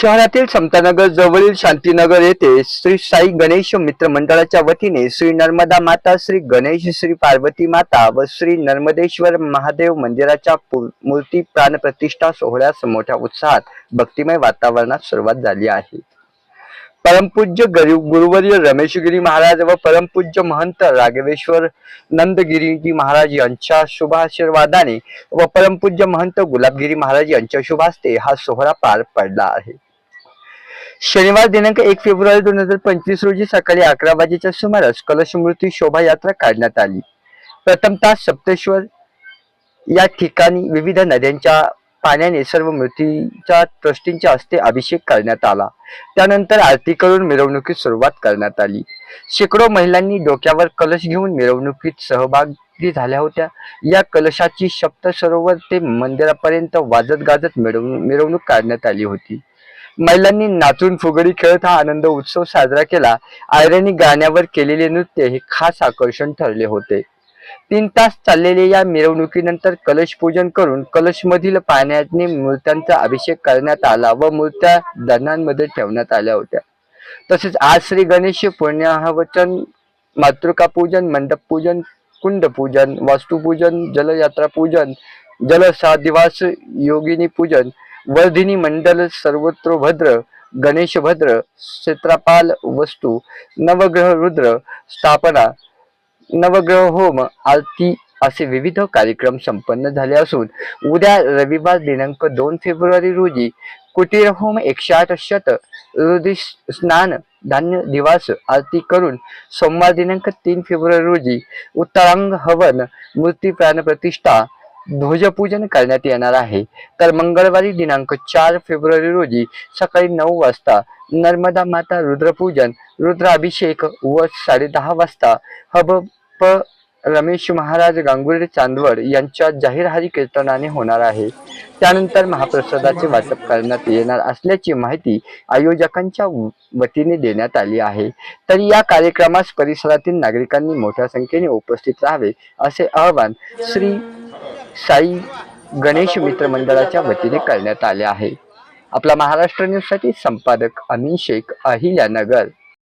शहरातील समतानगर जवळील शांतीनगर येथे श्री साई गणेश मित्र मंडळाच्या वतीने श्री नर्मदा माता श्री गणेश श्री पार्वती माता व श्री नर्मदेश्वर महादेव मंदिराच्या पू- मूर्ती प्राणप्रतिष्ठा सोहळ्यास मोठ्या उत्साहात भक्तिमय वातावरणात सुरुवात झाली आहे. परमपूज्य गरीब गुरुवर्य रमेशगिरी महाराज व परमपूज्य महंत राघवेश्वर नंदगिरीजी महाराज यांच्या शुभाशीर्वादाने व परमपूज्य महंत गुलाबगिरी महाराज यांच्या शुभास्ते हा सोहळा पार पडला आहे. शनिवार दिनांक एक फेब्रुवारी दोन हजार पंचवीस रोजी सकाळी अकरा वाजेच्या सुमारास कलशमूर्ती शोभायात्रा काढण्यात आली. प्रथमतः सप्तेश्वर या ठिकाणी विविध नद्यांच्या पाण्याने सर्व मूर्तीच्या ट्रस्टींच्या हस्ते अभिषेक करण्यात आला. त्यानंतर आरती करून मिरवणुकीत सुरुवात करण्यात आली. शेकडो महिलांनी डोक्यावर कलश घेऊन मिरवणुकीत सहभागी झाल्या होत्या. या कलशाची सप्त सरोवर ते मंदिरापर्यंत वाजत गाजत मिरवणूक मिरवणूक काढण्यात आली होती. महिलांनी नाचून फुगडी खेळत हा आनंद उत्सव साजरा केला. आयरणी गाण्यावर केलेले नृत्य हे खास आकर्षण ठरले होते. तीन तास चाललेल्या या मिरवणुकीनंतर कलश पूजन करून कलश मधील पाण्याने मूर्त्यांचा अभिषेक करण्यात आला व मूर्त्या दनांमध्ये ठेवण्यात आल्या होत्या. तसेच आज श्री गणेश पुण्याहवचन मातृका पूजन मंडप पूजन कुंड पूजन वास्तुपूजन जलयात्रा पूजन जल योगिनी पूजन वर्धिनी मंडल सर्वत्र भद्र गणेश भद्र क्षेत्रपाल वस्तू नवग्रह रुद्र स्थापना नवग्रह होम आरती असे विविध कार्यक्रम संपन्न झाले असून उद्या रविवार दिनांक दोन फेब्रुवारी रोजी कुटीर होम एकशे आठ शत हृदय स्नान धान्य दिवास आरती करून सोमवार दिनांक तीन फेब्रुवारी रोजी उत्तरांग हवन मूर्ती प्राणप्रतिष्ठा ध्वजपूजन करण्यात येणार आहे. तर मंगळवारी दिनांक चार फेब्रुवारी रोजी सकाळी नऊ वाजता नर्मदा माता रुद्रपूजन रुद्राभिषेक व साडेदहा वाजता हब प रमेश महाराज गांगुर्डे चांदवड यांच्या जाहीर हरी कीर्तनाने होणार आहे. त्यानंतर महाप्रसादाचे वाटप करण्यात येणार असल्याची माहिती आयोजकांच्या वतीने देण्यात आली आहे. तर या कार्यक्रमास परिसरातील नागरिकांनी मोठ्या संख्येने उपस्थित राहावे असे आवाहन श्री साई गणेश मित्र मंडळाच्या वतीने करण्यात आले आहे. आपला महाराष्ट्र न्यूजसाठी संपादक अमीन शेख अहिल्यानगर.